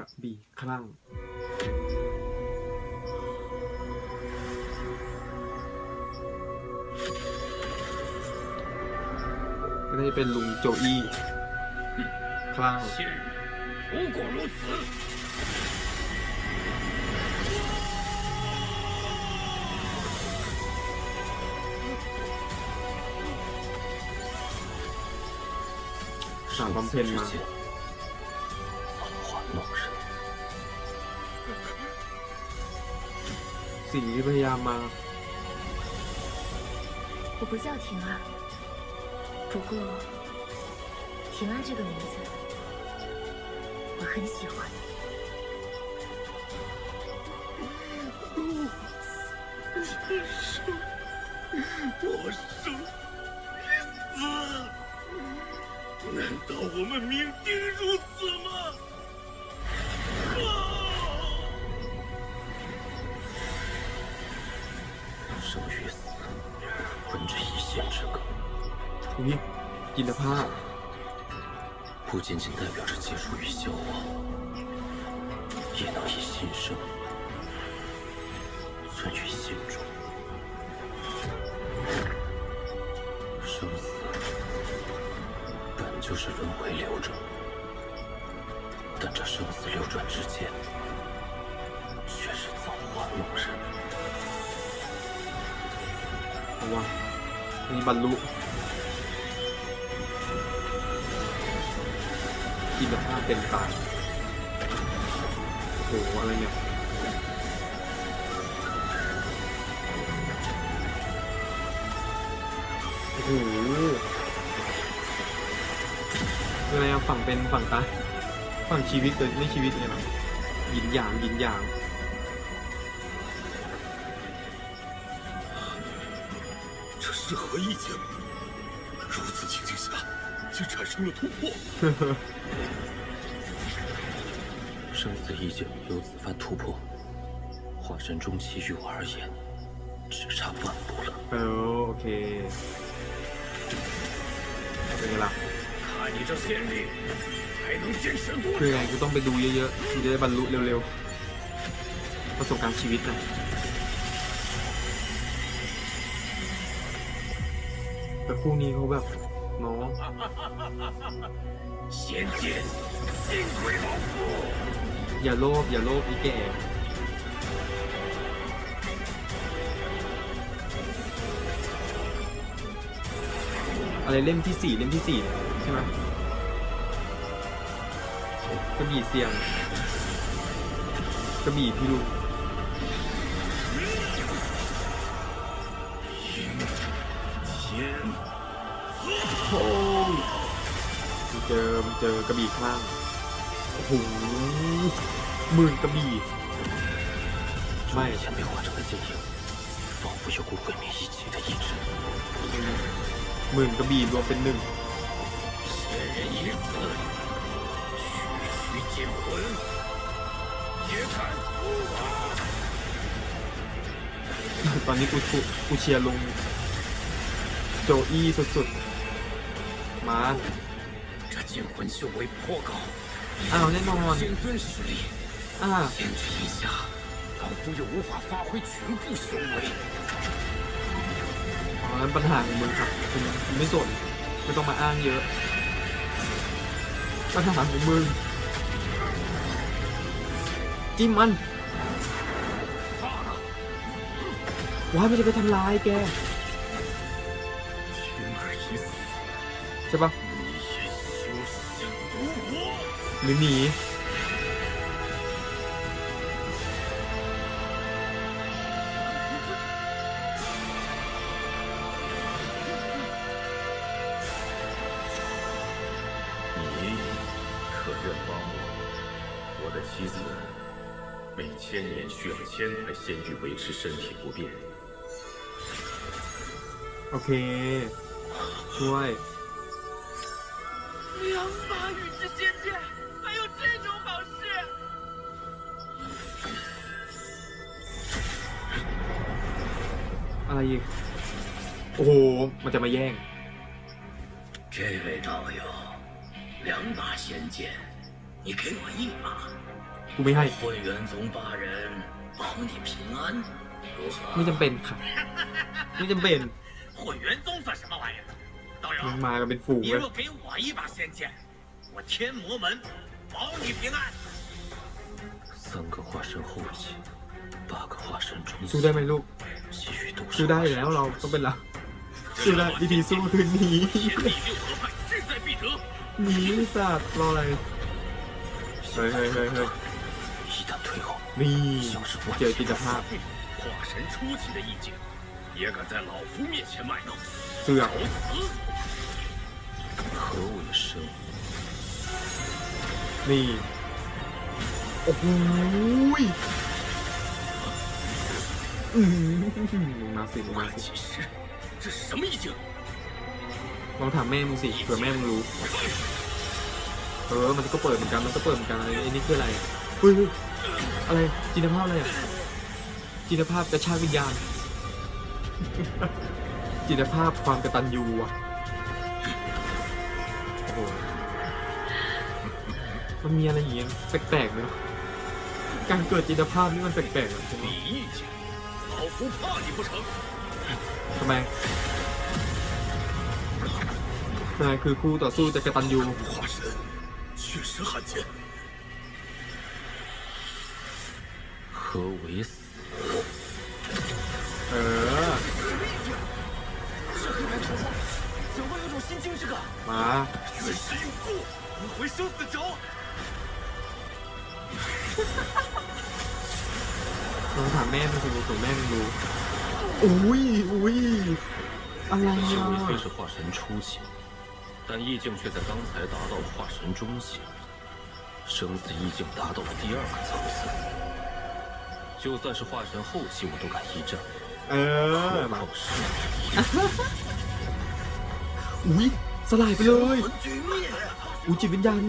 ระบี่คลั่งก็ได้เป็นลุงโจอี้คลั่งสามบำเพ็ญมา สิ่งที่พยายามมา 我不叫婷儿，不过婷儿这个名字我很喜欢。我生你死，难道我们命定如此吗？ 生与死，分之一线之隔。生命，你的判案，不仅仅代表着结束与消亡，也能以新生存于心中。生死。本就是轮回流转。但这生死流转之间。 ว่าอันนี้บรรลุกินภาเป็นตายโอ้โหอะไรเนี่ยโอ้โหอะไรอะฝั่งเป็นฝั่งตายฝั่งชีวิตเลยไม่ชีวิตเนี่ยหรอยินหยางยินหยาง 是何意境？如此情境下，竟产生了突破。生死意境由此番突破，化神中期于我而言，只差半步了。 เออโอเค เป็นไงล่ะ 看你这仙力，还能坚持多 คือ 久 ไง？กูต้องไปดูเยอะๆกูจะได้บรรลุเร็วๆ ประสบการณ์ชีวิตนะ แต่คู่นี้เขาแบบเนาะอย่าโลภอย่าโลภอีแกอะไรเล่มที่สี่เล่มที่สี่ใช่ไหมกระบี่เสียงกระบี่พิรุธ เจอมึงเจอกระบี่ข้างโอ้โหหมื่นกระบี่ 从ไม่ 以前被化成的剑影，仿佛有股毁灭一切的意志。 หมื่นกระบี่รวมเป็นหนึ่ง 仙人已死，区区剑魂，也敢负我？ ตอนนี้กูชูกูเชียร์ลง โจอี้สุดๆ มา 这 剑魂修为颇高， อ้าวแน่นอน 仙尊实力， อ่า 限制一下，老夫又无法发挥全部修为。 อ๋อนั้นปัญหาของมึงครับกูกูไม่สนไม่ต้องมาอ้างเยอะ ปัญหาของมึง จิ้มมันว้ายมันจะไปทำร้ายแก 婷儿已死， ใช่ปะ หรือหนี 你可愿帮我？我的妻子每千年需要千台仙玉维持身体不变。 โอเค ช่วย 两把宇之仙剑， อะไรอีก โอ้โห มันจะมาแย่ง 这位道友，两把仙剑，你给我一把， กูไม่ให้ 会元宗大人保你平安，如 ไม่ 何？ จำเป็นค่ะ ไม่จำเป็น 会元宗算什么玩意儿？道 มึง 友， มากันเป็นฝูง 你 เลย 若给我一把仙剑，我天魔门保你平安。三个化身后期，八个化身中 สู้ได้ไหมลูก สู้ได้แล้วเราต้องเป็นเราสู้ได้วิธีสู้คือหนีหนีสาดรออะไร เฮ้ยเฮ้ยเฮ้ยเฮ้ยนี่เจอจิตภาพเสือกนี่ โอ้โห มาสิมาสิลองถามแม่มึงสิเผื่อแม่มึงรู้ เออ มันก็เปิดเหมือนกัน มันก็เปิดเหมือนกันไอ้นี่คืออะไรอุ้อะไรจินภาพอะไรอะจินภาพกระชากวิญญาณ จินภาพความกระตันยูอะมันมีอะไรอย่างเงี้ยแปลกๆเลยการเกิดจินภาพนี่มันแปลกๆอะใช่ไหม 老夫怕你不成？ ทำไมนายคือคู่ต่อสู้จะกระตันยู 化神确实罕见，何为死？ เออ 怎会有种心惊之感？ มา 原石用过，无回生死轴。 ลองถามแม่มึงสิมึงส่งแม่มึงดูอุ้ยอุ้ยอะไร 修为虽อ่ะ 是化神初期，但意境却在刚才达到了化神中期，生死意境达到了第二个层次。就算是化神后期，我都敢一战， เออ 何 มา 况是 อุ้ยสลายไปเลย 魂俱灭， อุ้ยจิตวิญญาณ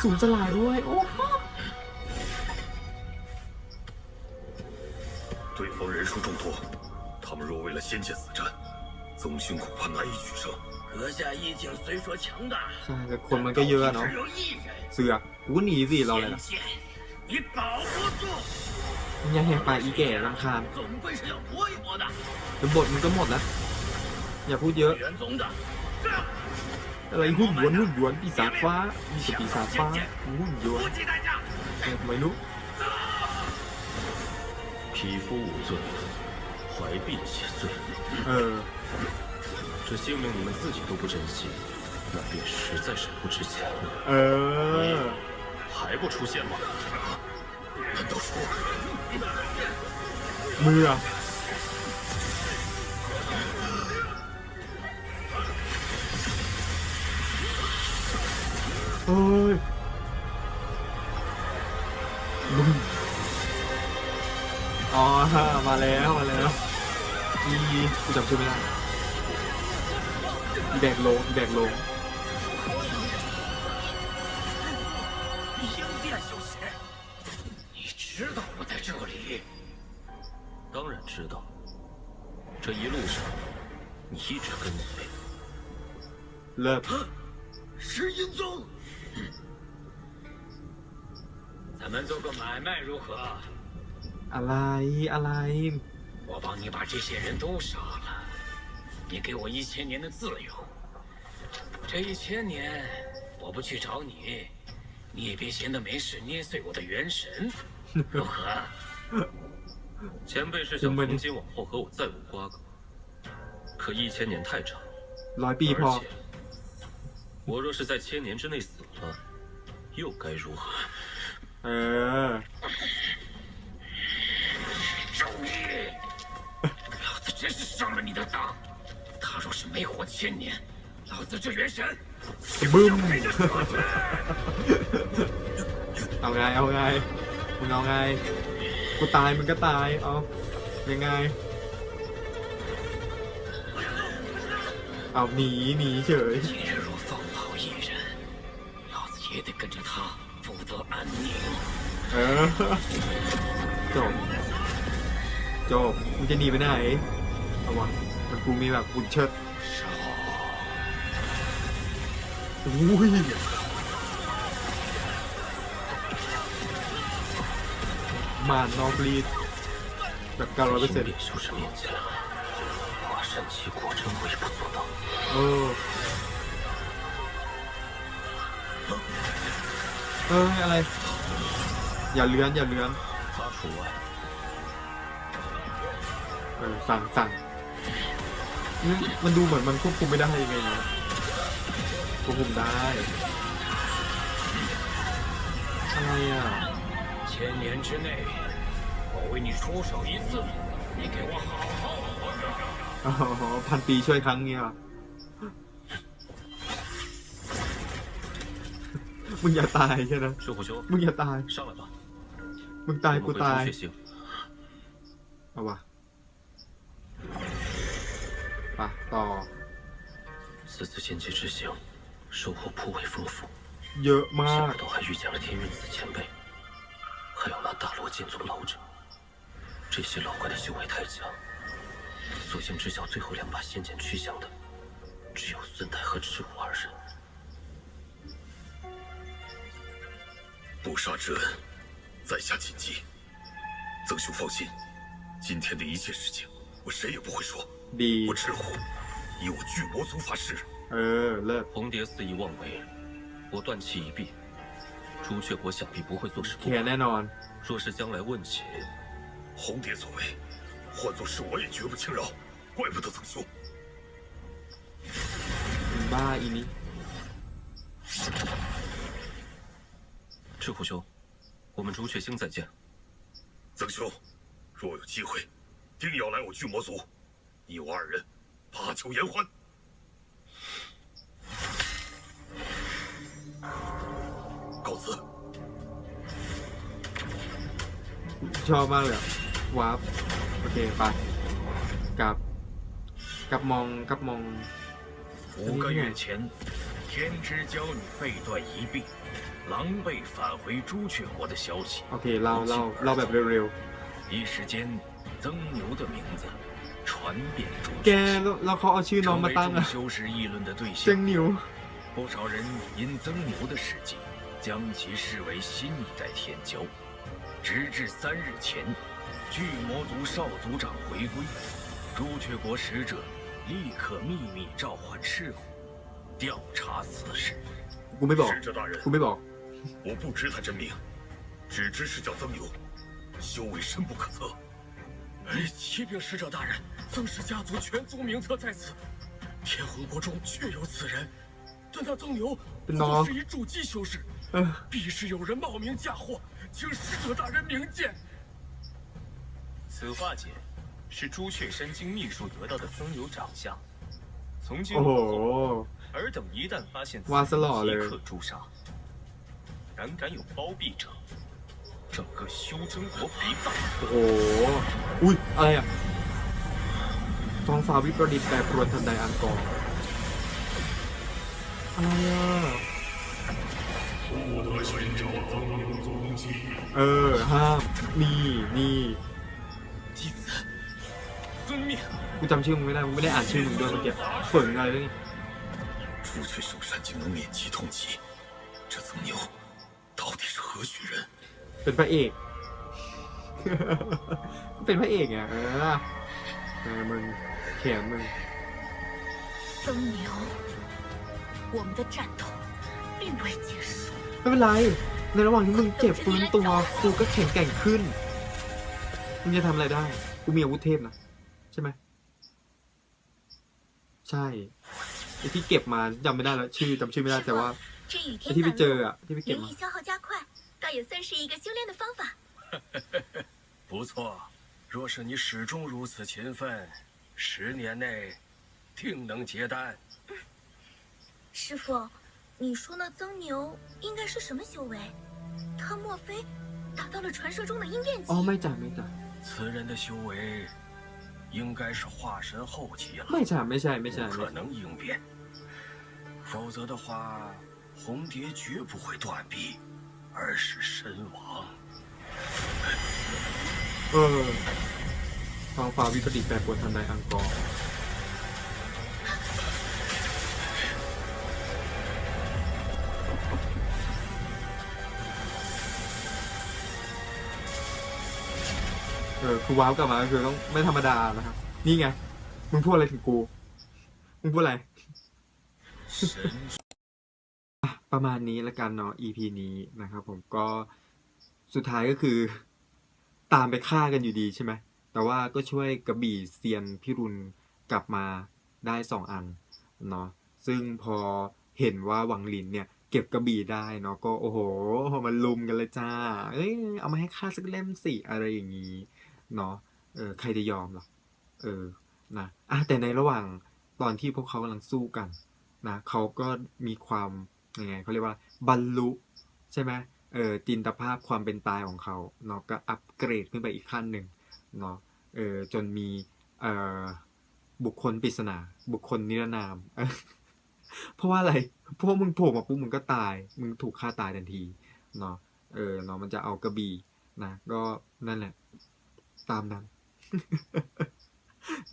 สูญสลายด้วย โอ้ 数众多，他们若为了仙剑死战，宗兄恐怕难以取胜。阁下意境虽说强大， ใช่แต่คนมันก็เยอะอะเนาะ 只有一人， เสือกกูก็หนีสิรออะไร 仙 ล่ะ 剑，你保不住， มึงอย่าแหกปากอีแก่รำคาญ 总归是要搏一搏的。 เดี๋ยวบทมึงก็หมดแล้ว อย่าพูดเยอะ 元宗的，这样 อะไรหุ่นหยวนหุ่นหยวนปีศาจฟ้า มีแต่ปีศาจฟ้าหุ่นหยวน 不计代价。 เออไม่รู้ 匹夫无罪怀璧其罪。呃这性命你们自己都不珍惜那便实在是不值钱了。呃还不出现吗？难道说？母女啊。哎。อ๋อมาแล้วมาแล้วอีกูจำชื่อไม่ได้อีแบกโลงอีแบกโลง 应殿修仙？你知道我在这里？当然知道，这一路上你一直跟随。 เลิก 石阴宗。咱们做个买卖如何？ 阿来阿来我帮你把这些人都杀了你给我一千年的自由。这一千年我不去找你你也别闲的没事捏碎我的元神。如何？前辈是想从今往后和我再无瓜葛可一千年太长来避吧我若是在千年之内死了又该如何？嗯真是上了你的当！他若是没活千年，老子这元神 บึ้ม 陪着死去！ เอาไง เอาไง มึงเอาไง กูตายมึงก็ตาย เอายังไง เอาหนีหนีเฉย 今日若放跑一人，老子也得跟着他负责安宁。 เออ จบ จบ มึงจะหนีไปไหน ระวังมันกูมีแบบกุญเชิดอุ้ยมาน้องลีดแบบการร้อยเปอร์เซ็นต์เออเอออะไร อย่าเลื้อนอย่าเลื้อนเออสั่งสั่ง มันดูเหมือนมันควบคุมไม่ได้ยังไงนะควบคุมได้ อะไรอ่ะ 千年之内，我为你出手一次，你给我好好活着。 อ๋อพันปีช่วยครั้งเนี้ยเหรอมึงอย่าตายแค่นั้น 赤虎兄， มึงอย่าตาย 上来吧， มึงตาย 我 กู 们回 ตาย 朱雀星。 เอาวะ ไปต่อ 此次仙界之行，收获颇为丰富， เยอะมา 想 ก 不到还遇见了天元子前辈，还有那大罗剑宗老者。这些老怪的修为太强，所幸知晓最后两把仙剑去向的，只有孙代和赤虎二人。不杀之恩，在下谨记。曾兄放心，今天的一切事情，我谁也不会说。 李我赤虎，以我巨魔族发誓。呃，来，红蝶肆意妄为，我断气一臂，朱雀国想必不会坐视不管。若是将来问起，红蝶所为，换作是我也绝不轻饶，怪不得曾兄。妈，一鸣。赤虎兄，我们朱雀星再见。曾兄，若有机会，定要来我巨魔族。你我二人把酒言欢。告辞。 ชอบมากเลยอะวาร์ปโอเคไปกลับ กลับมองกลับมอง 五个月前，天之娇女被断一臂，狼狈返回朱雀国的消息， โอเคเล่าเล่าเล่าแบบเร็ว 一时间，曾牛的名字 传遍朱 ๆ แก 雀 แล้วแล้วเขาเอาชื่อน้อง 成 มา 为 ตั้ง 众 อะ 修士议论的对 เจ้ง 象。 นิว 不少人因曾牛的事迹，将其视为新一代天骄。直至三日前，巨魔族少族长回归，朱雀国使者立刻秘密召唤赤虎，调查此事。 กูไม่บอก 使者大人 กู，ไม่บอก 我不知他真名，只知是叫曾牛，修为深不可测。 启禀使者大人，曾氏家族全族名册在此，天魂国中确有此人，但他曾牛或是以筑基修士，必是有人冒名嫁祸，请使者大人明鉴。此画姐，是朱雀山经秘术得到的曾牛长相，从今往后，尔等一旦发现此人，即刻诛杀，胆敢有包庇者。整个修真国陪葬。 โอ้โห อุ้ย อะไรอ่ะ ท้องฟ้าวิปริตแปรปรวนทันใดอันก่อนอะไรอ่ะ เออ ห้าม นี่ นี่ 弟子遵命。 กูจำชื่อมึงไม่ได้ มึงไม่ได้อ่านชื่อมึงด้วยเมื่อกี้เฟิงอะไรนี่ 朱雀首山竟能免其痛疾，这曾牛到底是何许人？ เป็นพระเอก เป็นพระเอกไงเออเออมึงแขนมึง 僧牛，我们的战斗并未结束。 ไม่เป็นไร ในระหว่างที่มึงเจ็บฟื้นตัว กูก็แข็งแกร่งขึ้น มึงจะทำอะไรได้ กูมีอาวุธเทพนะ ใช่ไหม ใช่ไอที่เก็บมาจำไม่ได้แล้ว ชื่อจำชื่อไม่ได้แต่ว่า 这与 ไอที่ 天 ไป 赶 เจอ 路， อะที่ไปเก็บ 灵 มา 力消耗加快， 也算是一个修炼的方法。不错，若是你始终如此勤奋，十年内定能结丹。嗯。师傅，你说那曾牛应该是什么修为？他莫非达到了传说中的应变级？哦，没错，没错。此人的修为应该是化神后期了。没错，没错，没错。不可能应变，否则的话，红蝶绝不会断臂。而是身亡。 เออท้องฟ้าวิปริตแปรปรวนทันใดอังกอร์ คือว้าวกลับมาคือต้องไม่ธรรมดานะครับ นี่ไง มึงพูดอะไรถึงกู มึงพูดอะไร อ่ะ ประมาณนี้ละกันเนาะ EP นี้นะครับผมก็สุดท้ายก็คือ ตามไปฆ่ากันอยู่ดีใช่ไหม แต่ว่าก็ช่วยกระบี่เซียนพิรุณกลับมาได้สองอันเนาะซึ่งพอเห็นว่าหวังลินเนี่ยเก็บกระบี่ได้เนาะก็โอ้โห มันลุมกันเลยจ้า เอ้ยเอามาให้ข้าสักเล่มสิอะไรอย่างนี้เนาะเออใครจะยอมล่ะเออนะอะแต่ในระหว่างตอนที่พวกเขากำลังสู้กันนะเขาก็มีความ ยังไงเขาเรียกว่าบรรลุใช่ไหมเออจินตภาพความเป็นตายของเขาเนาะก็อัปเกรดขึ้นไปอีกขั้นหนึ่งเนาะเออจนมีเออบุคคลปริศนาบุคคลนิรนามเเพราะว่าอะไรเพราะว่ามึงโผล่มาปุ๊บมึงก็ตาย มึงถูกฆ่าตายทันทีเนาะเออเนาะมันจะเอากระบี่นะก็นั่นแหละ ตามนั้น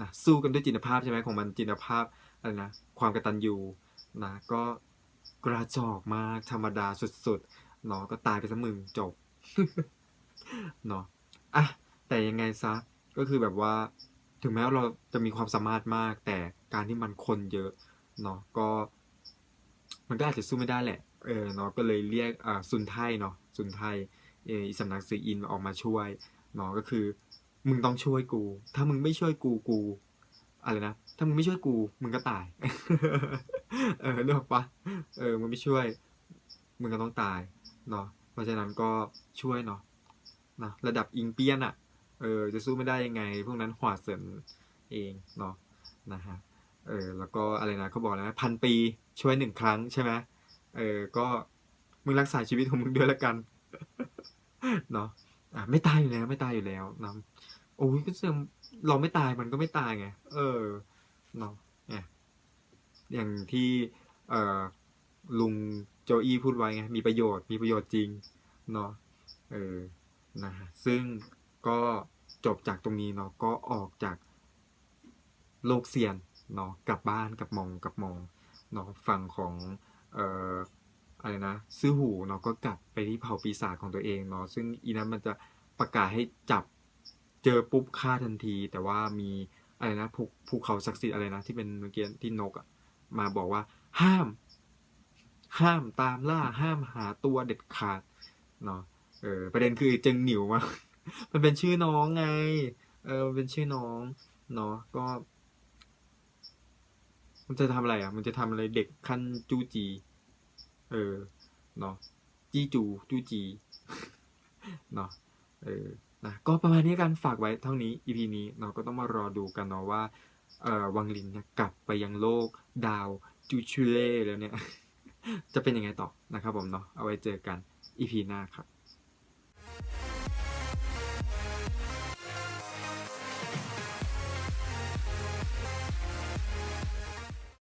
นะสู้กันด้วยจินตภาพใช่ไหมของมันจินตภาพอะไรนะความกระตัญญูนะก็ กระจอกมากธรรมดาสุดๆเนาะก็ตายไปซะมึงจบเนาะอะแต่ยังไงซะก็คือแบบว่า ถึงแม้ว่าเราจะมีความสามารถมาก แต่การที่มันคนเยอะเนาะก็ มันก็อาจจะสู้ไม่ได้แหละเออเนาะก็เลยเรียกอ่าซุนไทเนาะซุนไทเออสำนักสืออินออกมาช่วยเนาะก็คือ มึงต้องช่วยกู ถ้ามึงไม่ช่วยกูกูอะไรนะถ้ามึงไม่ช่วยกู มึงก็ตาย เออเลือกปะ เออ มึงไม่ช่วย มึงก็ต้องตาย เนาะ เพราะฉะนั้นก็ช่วยเนาะนะระดับอิงเปียนอะ่ะ เออ จะสู้ไม่ได้ยังไง พวกนั้นหวาดเสินเองเนาะ นะฮะ เออ แล้วก็อะไรนะเขาบอกแล้วนะพันปีช่วยหนึ่งครั้งใช่ไหมเออ ก็มึงรักษาชีวิตของมึงด้วยละกัน เนาะ อะไม่ตายอยู่แล้วไม่ตายอยู่แล้วนะโอ้ยก็เสื่อมเราไม่ตายมันก็ไม่ตายไง เออ เนาะเนี่ยอย่างที่ เอ่อ ลุงโจอี้พูดไว้ไงมีประโยชน์มีประโยชน์จริงเนาะเออนะฮะซึ่งก็จบจากตรงนี้เนาะก็ออกจากโลกเซียนเนาะกลับบ้านกลับมองกลับมองเนาะฝั่งของเอ่ออะไรนะซื้อหูเนาะก็กลับไปที่เผ่าปีศาจของตัวเองเนาะซึ่งอีนั้นมันจะประกาศให้จับเจอปุ๊บฆ่าทันที แต่ว่ามีอะไรนะภูภูเขาศักดิ์สิทธิ์อะไรนะที่เป็นเมื่อกี้ที่นกอะมาบอกว่าห้าม ห้ามตามล่าห้ามหาตัวเด็ดขาดเนาะเออประเด็นคือเจิงหนิวมา มันเป็นชื่อน้องไง เออมันเป็นชื่อน้องเนาะก็มันจะทำอะไรอะ มันจะทำอะไรเด็กขั้นจูจี เออเนาะจี้จูจูจีเนาะเออนะก็ประมาณนี้กันฝากไว้เท่านี้ EP นี้เนาะก็ต้องมารอดูกันเนาะว่าเออวังลินเนี่ยกลับไปยังโลกดาวจูชูเล่แล้วเนี่ย จะเป็นยังไงต่อนะครับผมเนาะเอาไว้เจอกันอีพีหน้าครับ